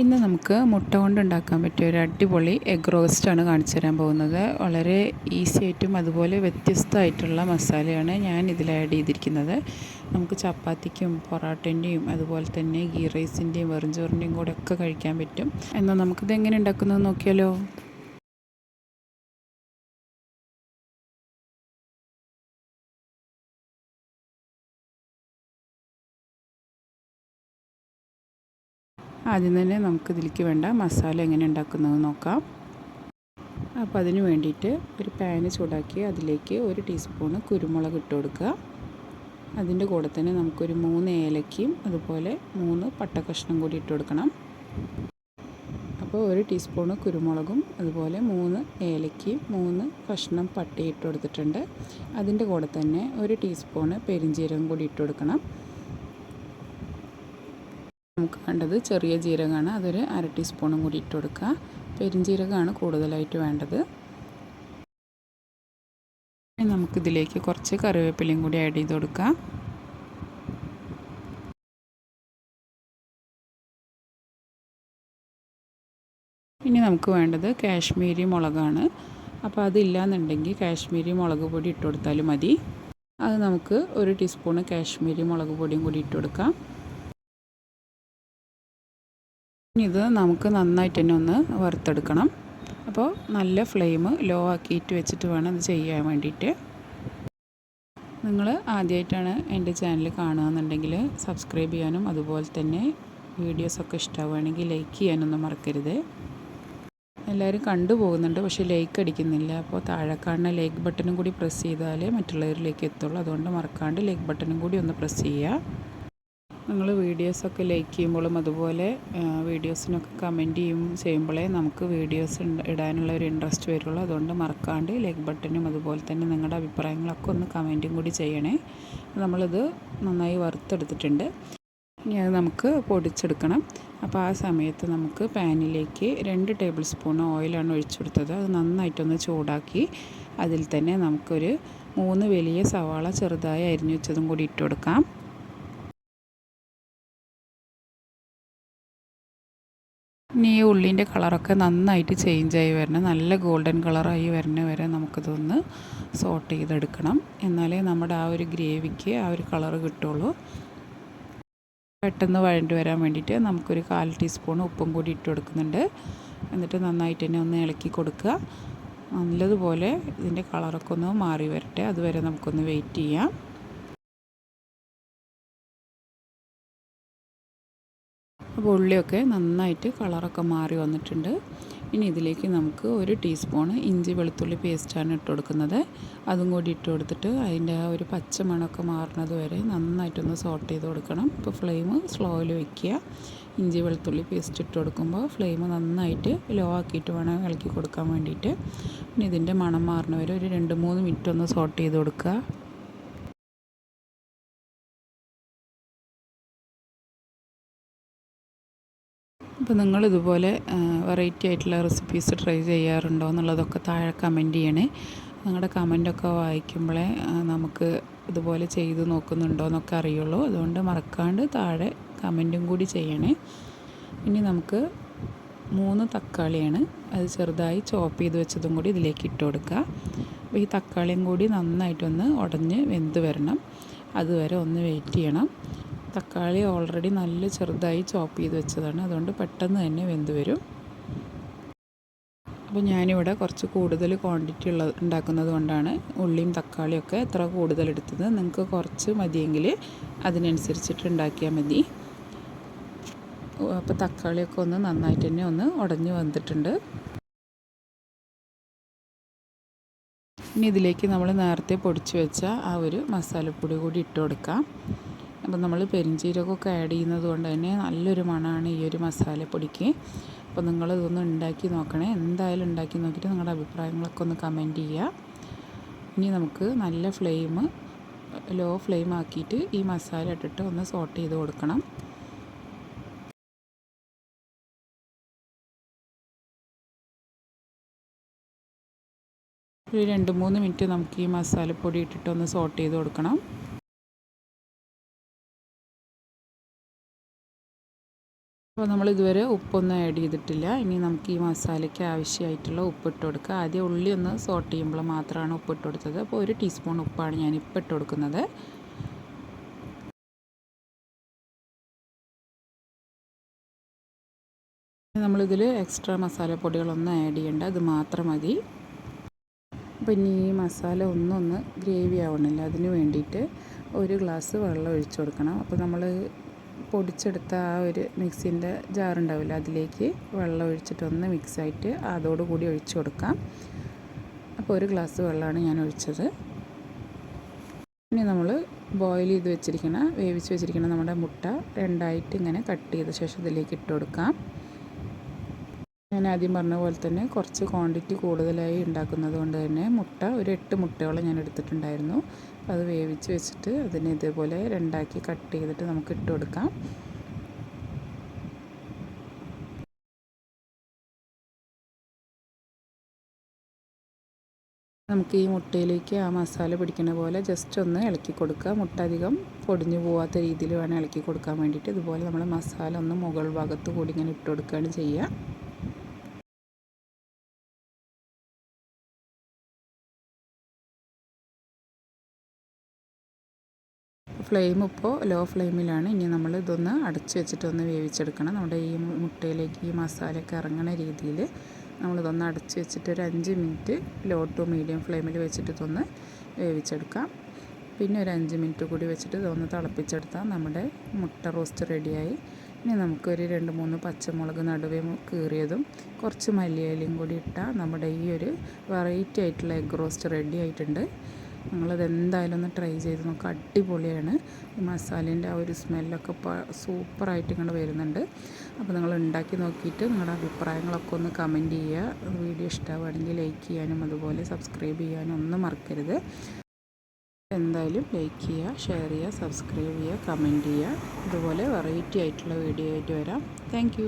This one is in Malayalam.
ഇന്ന് നമുക്ക് മുട്ട കൊണ്ടുണ്ടാക്കാൻ പറ്റിയ ഒരു അടിപൊളി എഗ് റോസ്റ്റാണ് കാണിച്ചു തരാൻ പോകുന്നത്. വളരെ ഈസി ആയിട്ടും അതുപോലെ വ്യത്യസ്തമായിട്ടുള്ള മസാലയാണ് ഞാൻ ഇതിൽ ആഡ് ചെയ്തിരിക്കുന്നത്. നമുക്ക് ചപ്പാത്തിക്കും പൊറാട്ടന്റെയും അതുപോലെ തന്നെ ഗീ റൈസിന്റെയും വെറും ചോറിന്റെയും കൂടെ ഒക്കെ കഴിക്കാൻ പറ്റും. എന്നാൽ നമുക്കിത് എങ്ങനെ ഉണ്ടാക്കുന്നത് നോക്കിയാലോ? ആദ്യം തന്നെ നമുക്ക് ഇതിലേക്ക് വേണ്ട മസാല എങ്ങനെ ഉണ്ടാക്കുന്നത് നോക്കാം. അപ്പോൾ അതിന് വേണ്ടിയിട്ട് ഒരു പാന് ചൂടാക്കി അതിലേക്ക് ഒരു ടീസ്പൂണ് കുരുമുളക് ഇട്ട് കൊടുക്കുക. അതിന്റെ കൂടെ തന്നെ നമുക്കൊരു മൂന്ന് ഏലക്കയും അതുപോലെ മൂന്ന് പട്ട കഷ്ണം കൂടി ഇട്ട് കൊടുക്കണം. അപ്പോൾ ഒരു ടീസ്പൂണ് കുരുമുളകും അതുപോലെ മൂന്ന് ഏലക്കയും മൂന്ന് കഷ്ണം പട്ടയും ഇട്ട് കൊടുത്തിട്ടുണ്ട്. അതിന്റെ കൂടെ തന്നെ ഒരു ടീസ്പൂണ് പെരിഞ്ചീരകം കൂടി ഇട്ട് കൊടുക്കണം. നമുക്ക് വേണ്ടത് ചെറിയ ജീരകമാണ്. അതൊരു അര ടീസ്പൂണും കൂടി ഇട്ട് കൊടുക്കുക. പെരിഞ്ജീരകമാണ് കൂടുതലായിട്ട് വേണ്ടത്. നമുക്കിതിലേക്ക് കുറച്ച് കറിവേപ്പിലയും കൂടി ആഡ് ചെയ്ത് കൊടുക്കാം ഇനി നമുക്ക് വേണ്ടത് കാശ്മീരി മുളകാണ്. അപ്പോൾ അതില്ലാന്നുണ്ടെങ്കിൽ കാശ്മീരി മുളക് പൊടി ഇട്ട് കൊടുത്താലും മതി. അത് നമുക്ക് ഒരു ടീസ്പൂണ് കാശ്മീരി മുളക് പൊടിയും കൂടി ഇട്ട് കൊടുക്കാം. ഇത് നമുക്ക് നന്നായിട്ട് തന്നെ ഒന്ന് വറുത്തെടുക്കണം. അപ്പോൾ നല്ല ഫ്ലെയിം ലോ ആക്കിയിട്ട് വെച്ചിട്ട് വേണം ഇത് ചെയ്യാൻ വേണ്ടിയിട്ട്. നിങ്ങൾ ആദ്യമായിട്ടാണ് എന്റെ ചാനൽ കാണുകയെന്നുണ്ടെങ്കിൽ സബ്സ്ക്രൈബ് ചെയ്യാനും അതുപോലെ തന്നെ വീഡിയോസൊക്കെ ഇഷ്ടമാവുകയാണെങ്കിൽ ലൈക്ക് ചെയ്യാനൊന്നും മറക്കരുത്. എല്ലാവരും കണ്ടു പോകുന്നുണ്ട് പക്ഷേ ലൈക്ക് അടിക്കുന്നില്ല. അപ്പോൾ താഴെ കാണുന്ന ലൈക്ക് ബട്ടണും കൂടി പ്രസ് ചെയ്താലേ മറ്റുള്ളവരിലേക്ക് എത്തുള്ളൂ. അതുകൊണ്ട് മറക്കാണ്ട് ലൈക്ക് ബട്ടണും കൂടി ഒന്ന് പ്രസ് ചെയ്യുക. നിങ്ങൾ വീഡിയോസൊക്കെ ലൈക്ക് ചെയ്യുമ്പോഴും അതുപോലെ വീഡിയോസിനൊക്കെ കമന്റ് ചെയ്യും ചെയ്യുമ്പോഴേ നമുക്ക് വീഡിയോസ് ഇടാനുള്ള ഒരു ഇൻട്രസ്റ്റ് വരുള്ളൂ. അതുകൊണ്ട് മറക്കാണ്ട് ലൈക്ക് ബട്ടനും അതുപോലെ തന്നെ നിങ്ങളുടെ അഭിപ്രായങ്ങളൊക്കെ ഒന്ന് കമന്റും കൂടി ചെയ്യണേ. നമ്മളിത് നന്നായി വറുത്തെടുത്തിട്ടുണ്ട്. ഇനി അത് നമുക്ക് പൊടിച്ചെടുക്കണം. അപ്പോൾ ആ സമയത്ത് നമുക്ക് പാനിലേക്ക് രണ്ട് ടേബിൾ സ്പൂൺ ഓയിലാണ് ഒഴിച്ചു കൊടുത്തത്. അത് നന്നായിട്ടൊന്ന് ചൂടാക്കി അതിൽ തന്നെ നമുക്കൊരു മൂന്ന് വലിയ സവാള ചെറുതായി അരിഞ്ഞു വെച്ചതും കൂടി ഇട്ട് കൊടുക്കാം. ഇനി ഈ ഉള്ളിന്റെ കളറൊക്കെ നന്നായിട്ട് ചേഞ്ച് ആയി വരണം. നല്ല ഗോൾഡൻ കളറായി വരണ വരെ നമുക്കിതൊന്ന് സോട്ട് ചെയ്തെടുക്കണം. എന്നാലേ നമ്മുടെ ആ ഒരു ഗ്രേവിക്ക് ആ ഒരു കളറ് കിട്ടുള്ളൂ. പെട്ടെന്ന് വഴണ്ടി വരാൻ വേണ്ടിയിട്ട് നമുക്കൊരു കാൽ ടീസ്പൂൺ ഉപ്പും കൂടി ഇട്ട് കൊടുക്കുന്നുണ്ട്. എന്നിട്ട് നന്നായിട്ട് തന്നെ ഒന്ന് ഇളക്കി കൊടുക്കുക. നല്ലതുപോലെ ഇതിന്റെ കളറൊക്കെ ഒന്ന് മാറി വരട്ടെ. അതുവരെ നമുക്കൊന്ന് വെയിറ്റ് ചെയ്യാം. അപ്പോൾ ഉള്ളിയൊക്കെ നന്നായിട്ട് കളറൊക്കെ മാറി വന്നിട്ടുണ്ട്. ഇനി ഇതിലേക്ക് നമുക്ക് ഒരു ടീസ്പൂണ് ഇഞ്ചി വെളുത്തുള്ളി പേസ്റ്റാണ് ഇട്ട് കൊടുക്കുന്നത്. അതും കൂടി ഇട്ട് കൊടുത്തിട്ട് അതിന്റെ ആ ഒരു പച്ച മണമൊക്കെ മാറുന്നത് വരെ നന്നായിട്ടൊന്ന് സോട്ട് ചെയ്ത് കൊടുക്കണം. ഇപ്പോൾ ഫ്ലെയിം സ്ലോയിൽ വയ്ക്കുക ഇഞ്ചി വെളുത്തുള്ളി പേസ്റ്റ് ഇട്ട് കൊടുക്കുമ്പോൾ ഫ്ലെയിം നന്നായിട്ട് ലോ ആക്കിയിട്ട് വേണം ഇളക്കി കൊടുക്കാൻ വേണ്ടിയിട്ട്. പിന്നെ ഇതിന്റെ മണം മാറുന്ന വരെ ഒരു രണ്ട് മൂന്ന് മിനിറ്റ് ഒന്ന് സോട്ട് ചെയ്ത് കൊടുക്കുക. അപ്പോൾ നിങ്ങളിതുപോലെ വെറൈറ്റി ആയിട്ടുള്ള റെസിപ്പീസ് ട്രൈ ചെയ്യാറുണ്ടോ എന്നുള്ളതൊക്കെ താഴെ കമന്റ് ചെയ്യണേ. നിങ്ങളുടെ കമന്റൊക്കെ വായിക്കുമ്പോഴേ നമുക്ക് ഇതുപോലെ ചെയ്ത് നോക്കുന്നുണ്ടോ എന്നൊക്കെ അറിയുള്ളൂ. അതുകൊണ്ട് മറക്കാണ്ട് താഴെ കമന്റും കൂടി ചെയ്യണേ. ഇനി നമുക്ക് മൂന്ന് തക്കാളിയാണ് അത് ചെറുതായി ചോപ്പ് ചെയ്ത് വെച്ചതും കൂടി ഇതിലേക്ക് ഇട്ട് കൊടുക്കുക. അപ്പോൾ ഈ തക്കാളിയും കൂടി നന്നായിട്ടൊന്ന് ഉടഞ്ഞ് വെന്ത് വരണം. അതുവരെ ഒന്ന് വെയിറ്റ് ചെയ്യണം. തക്കാളി ഓൾറെഡി നല്ല ചെറുതായി ചോപ്പ് ചെയ്ത് വെച്ചതാണ്. അതുകൊണ്ട് പെട്ടെന്ന് തന്നെ വെന്ത് വരും. അപ്പോൾ ഞാനിവിടെ കുറച്ച് കൂടുതൽ ക്വാണ്ടിറ്റി ഉള്ള ഉണ്ടാക്കുന്നത് കൊണ്ടാണ് ഉള്ളിയും തക്കാളിയൊക്കെ എത്ര കൂടുതൽ എടുത്തത്. നിങ്ങൾക്ക് കുറച്ച് മതിയെങ്കിൽ അതിനനുസരിച്ചിട്ട് ഉണ്ടാക്കിയാൽ മതി. അപ്പോൾ തക്കാളിയൊക്കെ ഒന്ന് നന്നായിട്ട് തന്നെ ഒന്ന് ഉടഞ്ഞ് വന്നിട്ടുണ്ട്. ഇനി ഇതിലേക്ക് നമ്മൾ നേരത്തെ പൊടിച്ച് വെച്ച ആ ഒരു മസാലപ്പൊടി കൂടി ഇട്ട് കൊടുക്കാം. അപ്പം നമ്മൾ പെരിഞ്ചീരകമൊക്കെ ആഡ് ചെയ്യുന്നത് കൊണ്ട് തന്നെ നല്ലൊരു മണമാണ് ഈ ഒരു മസാലപ്പൊടിക്ക്. അപ്പോൾ നിങ്ങളിതൊന്ന് ഉണ്ടാക്കി നോക്കണേ. എന്തായാലും ഉണ്ടാക്കി നോക്കിയിട്ട് നിങ്ങളുടെ അഭിപ്രായങ്ങളൊക്കെ ഒന്ന് കമന്റ് ചെയ്യുക. ഇനി നമുക്ക് നല്ല ഫ്ലെയിം ലോ ഫ്ലെയിം ആക്കിയിട്ട് ഈ മസാല ഇട്ടിട്ട് ഒന്ന് സോട്ട് ചെയ്ത് കൊടുക്കണം. ഒരു രണ്ട് മൂന്ന് മിനിറ്റ് നമുക്ക് ഈ മസാലപ്പൊടി ഇട്ടിട്ട് ഒന്ന് സോട്ട് ചെയ്ത് കൊടുക്കണം. അപ്പോൾ നമ്മൾ ഇതുവരെ ഉപ്പൊന്നും ആഡ് ചെയ്തിട്ടില്ല. ഇനി നമുക്ക് ഈ മസാലയ്ക്ക് ആവശ്യമായിട്ടുള്ള ഉപ്പ് ഇട്ട് കൊടുക്കുക. ആദ്യം ഉള്ളി ഒന്ന് സോട്ട് ചെയ്യുമ്പോൾ മാത്രമാണ് ഉപ്പ് ഇട്ട് കൊടുത്തത്. അപ്പോൾ ഒരു ടീസ്പൂൺ ഉപ്പാണ് ഞാൻ ഇപ്പം ഇട്ട് കൊടുക്കുന്നത്. നമ്മളിതിൽ എക്സ്ട്രാ മസാലപ്പൊടികളൊന്നും ആഡ് ചെയ്യേണ്ട. അത് മാത്രം മതി. അപ്പം ഇനി ഈ മസാല ഒന്നൊന്ന് ഗ്രേവി ആവണില്ല. അതിന് വേണ്ടിയിട്ട് ഒരു ഗ്ലാസ് വെള്ളം ഒഴിച്ചു കൊടുക്കണം. അപ്പോൾ നമ്മൾ പൊടിച്ചെടുത്ത ആ ഒരു മിക്സിന്റെ ജാറുണ്ടാവില്ല. അതിലേക്ക് വെള്ളം ഒഴിച്ചിട്ടൊന്ന് മിക്സായിട്ട് അതോടുകൂടി ഒഴിച്ചു കൊടുക്കാം. അപ്പോൾ ഒരു ഗ്ലാസ് വെള്ളമാണ് ഞാൻ ഒഴിച്ചത്. ഇനി നമ്മൾ ബോയിൽ ചെയ്ത് വെച്ചിരിക്കുന്ന വേവിച്ച് വെച്ചിരിക്കുന്ന നമ്മുടെ മുട്ട രണ്ടായിട്ട് ഇങ്ങനെ കട്ട് ചെയ്ത ശേഷം ഇതിലേക്ക് ഇട്ട് കൊടുക്കാം. ഞാൻ ആദ്യം പറഞ്ഞ പോലെ തന്നെ കുറച്ച് ക്വാണ്ടിറ്റി കൂടുതലായി ഉണ്ടാക്കുന്നത് കൊണ്ട് തന്നെ മുട്ട ഒരു എട്ട് മുട്ടയോളം ഞാൻ എടുത്തിട്ടുണ്ടായിരുന്നു. അത് വേവിച്ച് വെച്ചിട്ട് അതിനെ ഇതേപോലെ രണ്ടാക്കി കട്ട് ചെയ്തിട്ട് നമുക്ക് ഇട്ട് കൊടുക്കാം. നമുക്ക് ഈ മുട്ടയിലേക്ക് ആ മസാല പിടിക്കുന്ന പോലെ ജസ്റ്റ് ഒന്ന് ഇളക്കി കൊടുക്കുക. മുട്ട അധികം പൊടിഞ്ഞു പോവാത്ത രീതിയിൽ വേണം ഇളക്കി കൊടുക്കാൻ വേണ്ടിയിട്ട്. ഇതുപോലെ നമ്മൾ മസാല ഒന്ന് മുകൾ ഭാഗത്ത് കൂടി ഇങ്ങനെ ഇട്ട് കൊടുക്കുകയാണ് ചെയ്യുക. ഫ്ലെയിം ഇപ്പോൾ ലോ ഫ്ലെയിമിലാണ് ഇനി നമ്മൾ ഇതൊന്ന് അടച്ച് വെച്ചിട്ടൊന്ന് വേവിച്ചെടുക്കണം. നമ്മുടെ ഈ മുട്ടയിലേക്ക് ഈ മസാലയൊക്കെ ഇറങ്ങുന്ന രീതിയിൽ നമ്മളിതൊന്ന് അടച്ച് വെച്ചിട്ട് ഒരു അഞ്ച് മിനിറ്റ് ലോ ടു മീഡിയം ഫ്ലെയിമിൽ വെച്ചിട്ട് ഇതൊന്ന് വേവിച്ചെടുക്കാം. പിന്നെ ഒരു അഞ്ച് മിനിറ്റ് കൂടി വെച്ചിട്ട് ഇതൊന്ന് തിളപ്പിച്ചെടുത്താൽ നമ്മുടെ മുട്ട റോസ്റ്റ് റെഡിയായി. ഇനി നമുക്കൊരു രണ്ട് മൂന്ന് പച്ചമുളക് നടുവേ കീറിയതും കുറച്ച് മല്ലിയിലയും കൂടി ഇട്ടാൽ നമ്മുടെ ഈ ഒരു വെറൈറ്റി ആയിട്ടുള്ള എഗ് റോസ്റ്റ് റെഡി ആയിട്ടുണ്ട്. നിങ്ങളത് എന്തായാലും ഒന്ന് ട്രൈ ചെയ്ത് നോക്കുക അടിപൊളിയാണ്. മസാലേന്റെ ആ ഒരു സ്മെല്ലൊക്കെ സൂപ്പറായിട്ട് ഇങ്ങോട്ട് വരുന്നുണ്ട്. അപ്പോൾ നിങ്ങൾ ഉണ്ടാക്കി നോക്കിയിട്ട് നിങ്ങളുടെ അഭിപ്രായങ്ങളൊക്കെ ഒന്ന് കമന്റ് ചെയ്യുക. വീഡിയോ ഇഷ്ടമാവുകയാണെങ്കിൽ ലൈക്ക് ചെയ്യാനും അതുപോലെ സബ്സ്ക്രൈബ് ചെയ്യാനും ഒന്നും മറക്കരുത്. എന്തായാലും ലൈക്ക് ചെയ്യുക ഷെയർ ചെയ്യുക സബ്സ്ക്രൈബ് ചെയ്യുക കമന്റ് ചെയ്യുക. ഇതുപോലെ വെറൈറ്റി ആയിട്ടുള്ള വീഡിയോ ആയിട്ട് വരാം. താങ്ക്